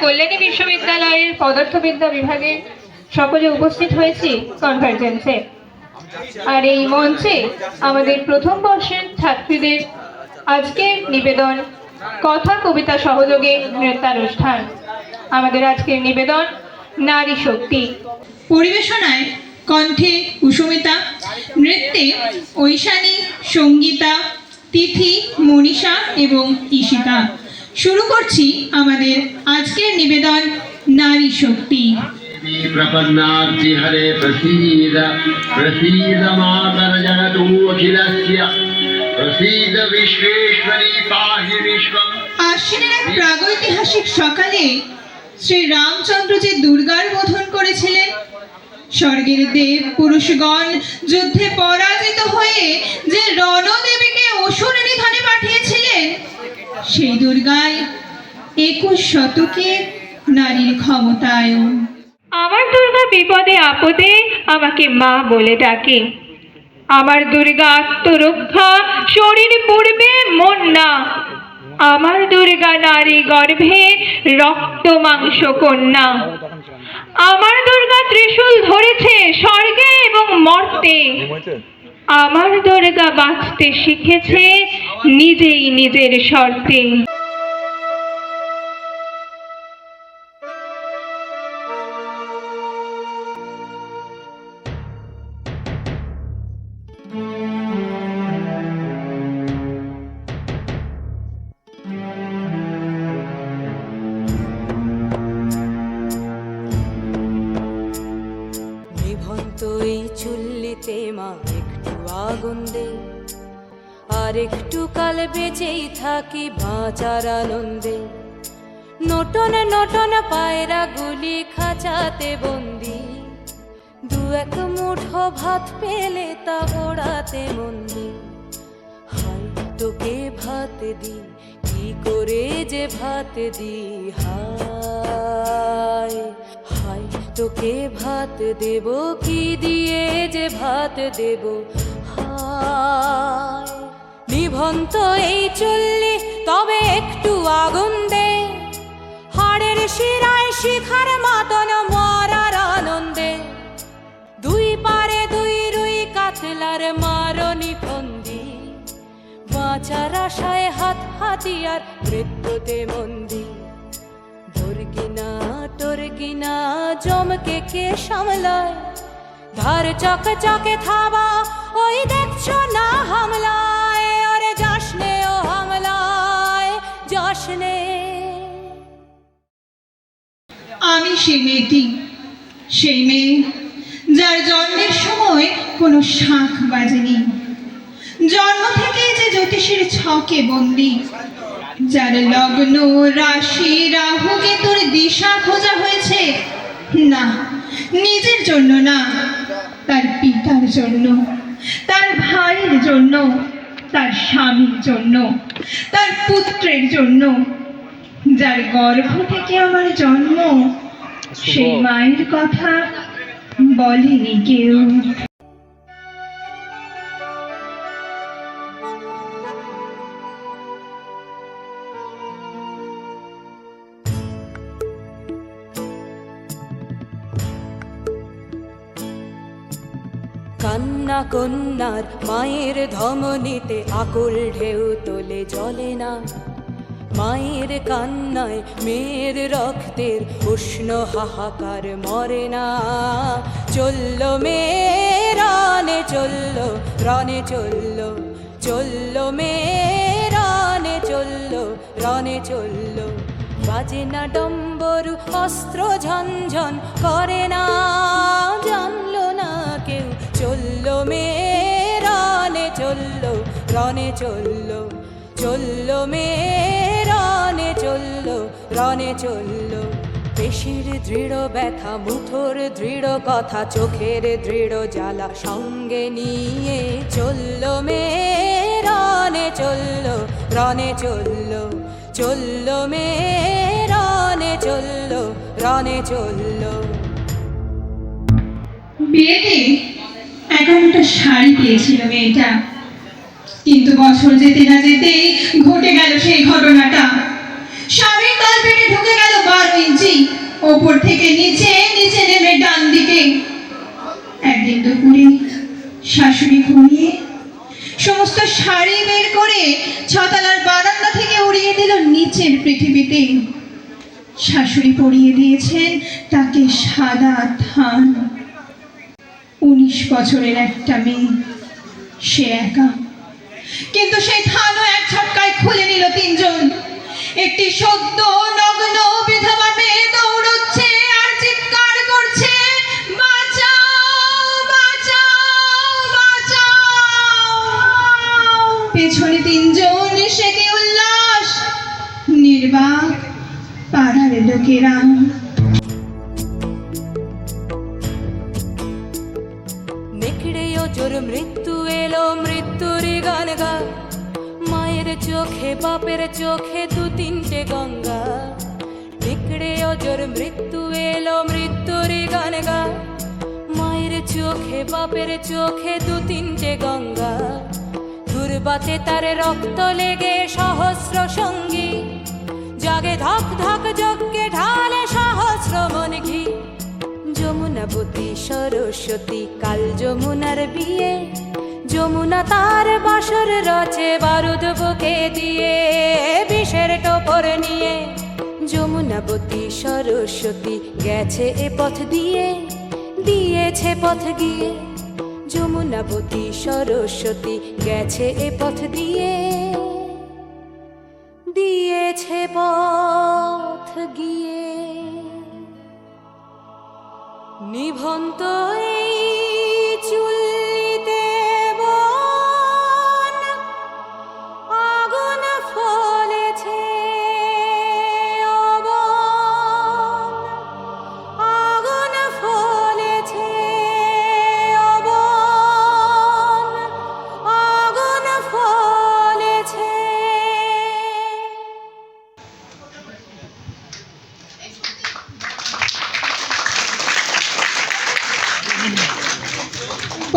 কল্যাণী বিশ্ববিদ্যালয়ের পদার্থবিদ্যা বিভাগে সকলে উপস্থিত হয়েছি কনভার্জেন্সে আর এই মঞ্চে আমাদের প্রথম বর্ষের ছাত্রীদের আজকের নিবেদন, কথা কবিতা সহযোগে নৃত্যানুষ্ঠান। আমাদের আজকের নিবেদন, নারী শক্তি। পরিবেশনায় কণ্ঠে কুসুমিতা নৃত্যে ঐশানী, সঙ্গীতা, তিথি, মনীষা এবং ঈশিতা। শুরু করছি আমাদের আজকের নিবেদন নারী শক্তি प्रपन्नार्ति हरे प्रसीद प्रसीद मातर जगतोऽखिलस्य प्रसीद विश्वेश्वरी पाहि विश्वम् আশ্বিনের এক প্রাগৈতিহাসিক সকালে শ্রী রামচন্দ্র যে দুর্গার বোধন করেছিলেন স্বর্গের দেব পুরুষগণ যুদ্ধে পরাজিত হয়ে যে রণদেবীকে অসুর নিধনে পাঠিয়েছিলেন সেই দুর্গায় একুশ শতকে নারীর ক্ষমতায়ন আমার দুর্গা বিপদে, আপদে আমাকে মা বলে ডাকে। আমার দুর্গা আত্মরক্ষা শরীর পূর্বে, মন না। আমার দুর্গা নারী গর্ভে রক্ত মাংস কন্যা। আমার দুর্গা ত্রিশূল ধরেছে স্বর্গে এবং মর্তে। আমার দুর্গা বাঁচতে শিখেছে নিজেই নিজের শর্তে। চুল্লিতে মা আগুন দে আর একটু কাল বেঁচেই থাকি বাঁচার আনন্দে। নটন নটন পায়রা গুলি খাঁচাতে বন্দি। দু এক মুঠো ভাত পেলে তা ওড়াতে মন্দি। হাই তোকে ভাত দি কি করে যে ভাত দি হায় হায় তোকে ভাত দেব, কি দিয়ে যে ভাত দেব হায়। নিভন্ত এই চললি, তবে একটু আগুন দে। হাড়ের শিরায় শিখার মাতন মরার আনন্দে। দুই পারে দুই রুই কাতলার মারনি ফন্দি। বাঁচার আশায় হাত হাতিয়ার মৃত্যুতে মন্দি। ধর্গিনা টর্গিনা জমকে কে সামলায়? ধার চকে চকে থাবা ওই দেখছ না হামলায়? ওরে যাসনে ও হামলায় যাসনে আমি সেই মেয়েটি সেই মেয়ে যার জন্মের সময় কোনো শাঁখ বাজেনি। জন্ম থেকেই যে জ্যোতিষের ছকে বন্দি, যার লগ্ন, রাশি রাহুকে তোর দিশা খোঁজা হয়েছে, না, নিজের জন্য না, তার পিতার জন্য। তার ভাইয়ের জন্য তার স্বামীর জন্য তার পুত্রের জন্য যার গর্ভ থেকে আমার জন্ম সেই মায়ের কথা বলেনি কেউ। কান্না কন্যার মায়ের ধমনীতে আকুল ঢেউ তোলে, জলে না। মায়ের কান্নায় মেয়ের রক্তের উষ্ণ হাহাকার মরে না। চলল মেয়ে রানে চলল, রনে চলল চলল মেয়ে রানে চলল, রনে চলল। বাজে না ডম্বরু, অস্ত্র ঝনঝন করে না, জানলো না কেউ চলল মে, রনে চলল রনে চলল চলল মে, রনে চলল রনে চলল। পেশির দৃঢ় ব্যথা মুঠোর দৃঢ় কথা, চোখের দৃঢ় জ্বালা সঙ্গে নিয়ে চলল মে, রনে চলল রনে চলল চলল মে, রনে চলল রনে চলল। বিয়েতে এগারোটা শাড়ি পেয়েছিল মেয়েটা কিন্তু বছর যেতে না যেতেই ঘটে গেল সেই ঘটনাটা। স্বামীর তল পেটে ঢুকে গেল বারো ইঞ্চি। ওপর থেকে নিচে নিচে নেমে ডান দিকে। একদিন দুপুরে শাশুড়ি ঘুমিয়ে সমস্ত শাড়ি বের করে ছতলার বারান্দা থেকে উড়িয়ে দিল নিচের পৃথিবীতে। শাশুড়ি পরিয়ে দিয়েছেন তাকে সাদা থান। উনিশ বছরের একটা মেয়ে। সে একা। কিন্তু সেই থানও এক ঝটকায় খুলে নিল তিনজন। একটি সদ্য নগ্ন বিধবা মেয়ে দৌড়চ্ছে আর চিৎকার করছে পেছনে তিনজন সে কি উল্লাস। নির্বাক পাড়ার লোকেরা মৃত্যু এলো, মৃত্যুরই গান গা। মায়ের চোখে, বাপের চোখে দু তিনটে গঙ্গা। নেকড়েও জোর মৃত্যু এলো, মৃত্যুরই গান গা। মায়ের চোখে, বাপের চোখে দু তিনটে গঙ্গা। দুর্বাতে তার রক্ত লেগে সহস্র সঙ্গী। জাগে ধক ধক যজ্ঞে যমুনাবতী সরস্বতী, কাল যমুনার বিয়ে। যমুনা তার বাসর রচে বারুদ বুকে দিয়ে, বিষের টোপর নিয়ে। যমুনাবতী সরস্বতী গেছে এ পথ দিয়ে, দিয়েছে পথ গিয়ে। যমুনাবতী সরস্বতী গেছে এ পথ দিয়ে, দিয়েছে পথ গিয়ে। নিভন্ত এই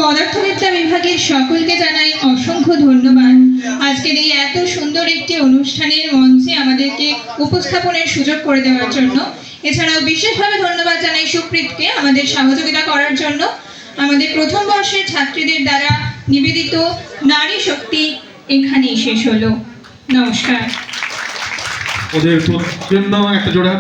পদার্থবিদ্যা বিভাগের সকলকে জানাই অসংখ্য ধন্যবাদ। আজকের এই এত সুন্দর একটি অনুষ্ঠানের মঞ্চে আমাদেরকে উপস্থাপনের সুযোগ করে দেওয়ার জন্য। এছাড়াও বিশেষভাবে ধন্যবাদ জানাই সুপ্রীতকে আমাদের সহযোগিতা করার জন্য। আমাদের প্রথম বর্ষের ছাত্রীদের দ্বারা নিবেদিত নারী শক্তি এখানেই শেষ হলো। নমস্কার। ওদের একটা জোড়া